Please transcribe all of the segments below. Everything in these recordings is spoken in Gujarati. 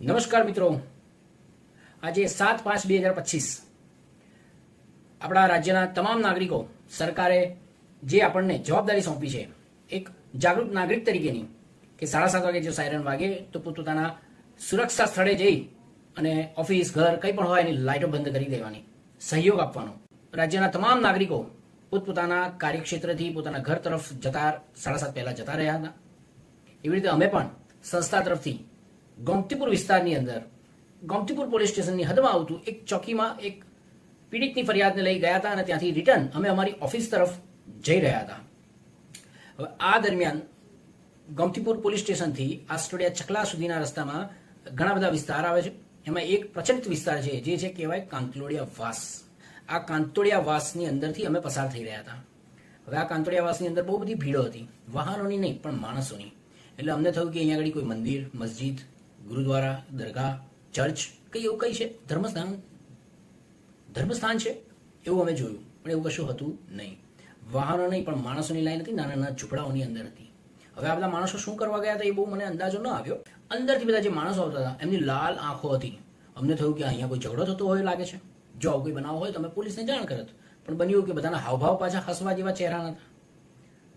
નમસ્કાર મિત્રો. આજે સાત પાંચ બે હજાર પચીસ. આપણા રાજ્યના તમામ નાગરિકો સરકારે જે આપણને જવાબદારી સોંપી છે, એક જાગૃત નાગરિક તરીકેની કે સાડા સાત વાગે જો સાયરન વાગે તો પોતપોતાના સુરક્ષા સ્થળે જઈ અને ઓફિસ ઘર કંઈ પણ હોય એની લાઇટો બંધ કરી દેવાની, સહયોગ આપવાનો. રાજ્યના તમામ નાગરિકો પોતપોતાના કાર્યક્ષેત્રથી પોતાના ઘર તરફ જતા સાડા સાત પહેલાં જતા રહ્યા હતા. એવી રીતે અમે પણ સંસ્થા તરફથી ગોમતીપુર વિસ્તારની અંદર, ગોમતીપુર પોલીસ સ્ટેશનની હદમાં આવતું એક ચોકીમાં એક પીડિતની ફરિયાદને લઈ ગયા હતા અને ત્યાંથી રિટર્ન અમે અમારી ઓફિસ તરફ જઈ રહ્યા હતા. હવે આ દરમિયાન ગોમતીપુર પોલીસ સ્ટેશનથી આસ્ટોડિયા ચકલા સુધીના રસ્તામાં ઘણા બધા વિસ્તાર આવે છે. એમાં એક પ્રચલિત વિસ્તાર છે, જે છે કહેવાય કાંતલોડિયા વાસ. આ કાંતોડિયા વાસની અંદરથી અમે પસાર થઈ રહ્યા હતા. હવે આ કાંતોડિયા વાસની અંદર બહુ બધી ભીડો હતી. વાહનોની નહીં, પણ માણસોની. એટલે અમને થયું કે અહીંયા આગળ કોઈ મંદિર, મસ્જિદ ગુરુદ્વારા, દરગાહ, ચર્ચ, કઈ એવું કઈ છે? ધર્મસ્થાન? ધર્મસ્થાન છે? એવું અમે જોયું, પણ એવું કશું હતું નહીં. વાહનો નહીં, પણ માણસોની લાઈન હતી, નાના નાના ઝૂંપડાઓની અંદર હતી. હવે આ બધા માણસો શું કરવા ગયા હતા એ બહુ મને અંદાજો ન આવ્યો. અંદરથી બધા જે માણસો આવતા હતા, એમની લાલ આંખો હતી. અમને થયું કે અહીંયા કોઈ ઝઘડો થતો હોય લાગે છે. જો આવું કોઈ બનાવ હોય તો અમે પોલીસને જાણ કરત. પણ બન્યું કે બધાના હાવભાવ પાછા હસવા જેવા ચહેરા હતા.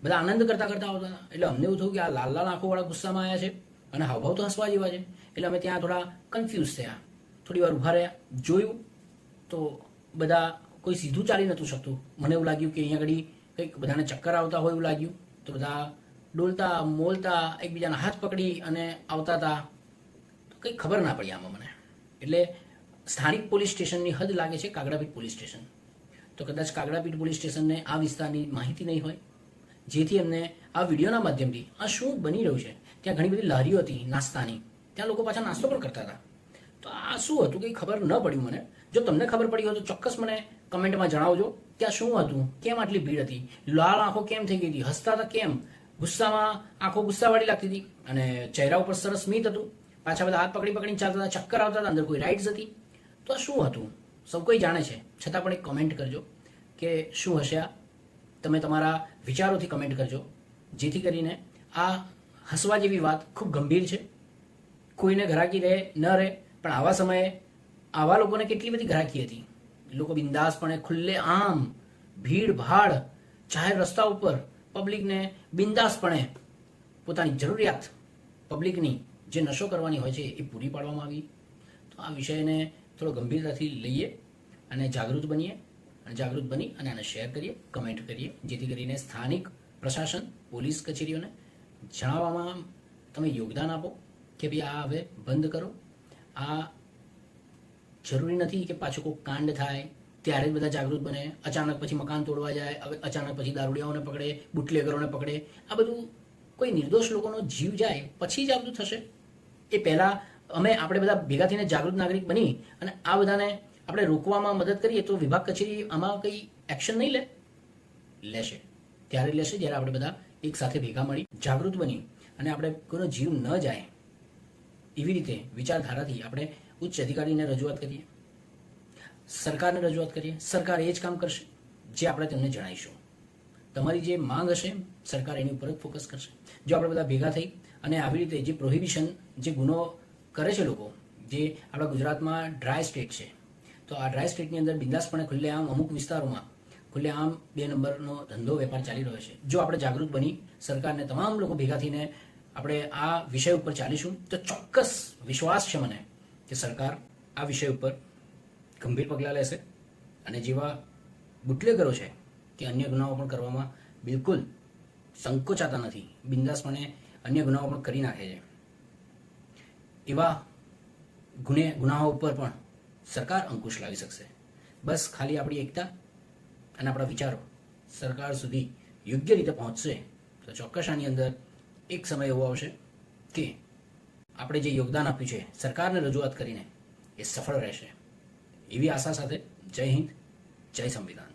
બધા આનંદ કરતા કરતા આવતા હતા. એટલે અમને એવું થયું કે આ લાલ લાલ આંખો વાળા ગુસ્સામાં આવ્યા છે. અને હાવભાવ તો હસવા જેવા છે. એટલે અમે ત્યાં થોડા કન્ફ્યુઝ થયા. થોડી વાર ઊભા રહ્યા, જોયું તો બધા કોઈ સીધું ચાલી નહોતું શકતું. મને એવું લાગ્યું કે અહીંયા આગળ કંઈક બધાને ચક્કર આવતા હોય એવું લાગ્યું. તો બધા ડોલતા, મોલતા, એકબીજાના હાથ પકડી અને આવતા હતા. તો કંઈ ખબર ના પડી આમાં મને. એટલે સ્થાનિક પોલીસ સ્ટેશનની હદ લાગે છે કાગડાપીઠ પોલીસ સ્ટેશન. તો કદાચ કાગડાપીઠ પોલીસ સ્ટેશનને આ વિસ્તારની માહિતી નહીં હોય જેથી એમને આ વિડીયોના માધ્યમથી આ શું બની રહ્યું છે. ત્યાં ઘણી બધી લારીઓ હતી, નાસ્તાની. ત્યાં લોકો પાછા નાસ્તો પણ કરતા હતા. તો આ શું હતું કંઈ ખબર ન પડ્યું મને. જો તમને ખબર પડી હોય તો ચોક્કસ મને કમેન્ટમાં જણાવજો ત્યાં શું હતું, કેમ આટલી ભીડ હતી લાલ આંખો કેમ થઈ ગઈ હતી, હસતા હતા કેમ, ગુસ્સામાં આંખો ગુસ્સાવાળી લાગતી હતી અને ચહેરા ઉપર સરસ સ્મિત હતું. પાછા બધા હાથ પકડી પકડીને ચાલતા હતા, ચક્કર આવતા હતા, અંદર કોઈ રાઇડ્સ હતી. તો શું હતું? સૌ કોઈ જાણે છે. છતાં પણ એક કમેન્ટ કરજો કે શું હશે આ? તમે તમારા વિચારોથી કમેન્ટ કરજો. જેથી કરીને આ હસવા જેવી વાત ખૂબ ગંભીર છે. કોઈને ઘરાકી રહે, ન રહે, પણ આવા સમયે આવા લોકોને કેટલી બધી ઘરાકી હતી. લોકો બિંદાસપણે ખુલ્લે આમ, ભીડ, ભાડ, જાહેર રસ્તા ઉપર પબ્લિકને બિંદાસપણે પોતાની જરૂરિયાત પબ્લિકની જે નશો કરવાની હોય છે એ પૂરી પાડવામાં આવી. તો આ વિષયને થોડો ગંભીરતાથી લઈએ અને જાગૃત બનીએ. જાગૃત બની અને આને શેર કરીએ કમેન્ટ કરીએ. જેથી કરીને સ્થાનિક પ્રશાસન, પોલીસ કચેરીઓને જણાવવામાં તમે યોગદાન આપો કે ભાઈ આ હવે બંધ કરો. આ જરૂરી નથી કે પાછું કોઈ કાંડ થાય, ત્યારે જ બધા જાગૃત બને. અચાનક પછી મકાન તોડવા જાય, હવે અચાનક પછી દારૂડિયાઓને પકડે, બુટલેગરોને પકડે. આ બધું કોઈ નિર્દોષ લોકોનો જીવ જાય, પછી જ બધું થશે. એ પહેલાં અમે આપણે બધા ભેગા થઈને જાગૃત નાગરિક બની અને આ બધાને આપણે રોકવામાં મદદ કરીએ તો વિભાગ કચેરી આમાં કંઈ એક્શન નહીં લે? લેશે. ત્યારે લેશે જ્યારે આપણે બધા એક સાથે ભેગા મળી જાગૃત બની અને આપણે કોઈનો જીવ ન જાય એવી રીતે વિચારધારાથી આપણે ઉચ્ચ અધિકારીને રજૂઆત કરીએ. સરકારને રજૂઆત કરીએ. સરકાર એ જ કામ કરશે જે આપણે તેમને જણાવીશું. તમારી જે માંગ હશે, સરકાર એની ઉપર જ ફોકસ કરશે. જો આપણે બધા ભેગા થઈ અને આવી રીતે જે પ્રોહિબિશન જે ગુનો કરે છે લોકો, જે આપણા ગુજરાતમાં ડ્રાય સ્ટેટ છે તો આ ડ્રાય સ્ટેટની અંદર બિંદાસપણે ખુલ્લેઆમ અમુક વિસ્તારોમાં ખુલ્લેઆમ બે નંબરનો ધંધો વેપાર ચાલી રહ્યો છે. જો આપણે જાગૃત બની સરકારને તમામ લોકો ભેગા થઈને આપણે આ વિષય ઉપર ચાલીશું, તો ચોક્કસ વિશ્વાસ છે મને કે સરકાર આ વિષય ઉપર ગંભીર પગલાં લેશે અને જેવા બુટલેગરો છે કે અન્ય ગુનાઓ પણ કરવામાં બિલકુલ સંકોચાતા નથી, બિંદાસપણે અન્ય ગુનાઓ પણ કરી નાખે છે. એવા ગુને, ગુનાઓ ઉપર પણ સરકાર અંકુશ લાવી શકશે. બસ ખાલી આપણી એકતા અને આપણા વિચારો સરકાર સુધી યોગ્ય રીતે પહોંચશે તો ચોક્કસ આની અંદર એક સમય એવો આવશે કે આપણે જે યોગદાન આપ્યું છે, સરકારને રજૂઆત કરીને એ સફળ રહેશે. એવી આશા સાથે જય હિન્દ, જય સંવિધાન.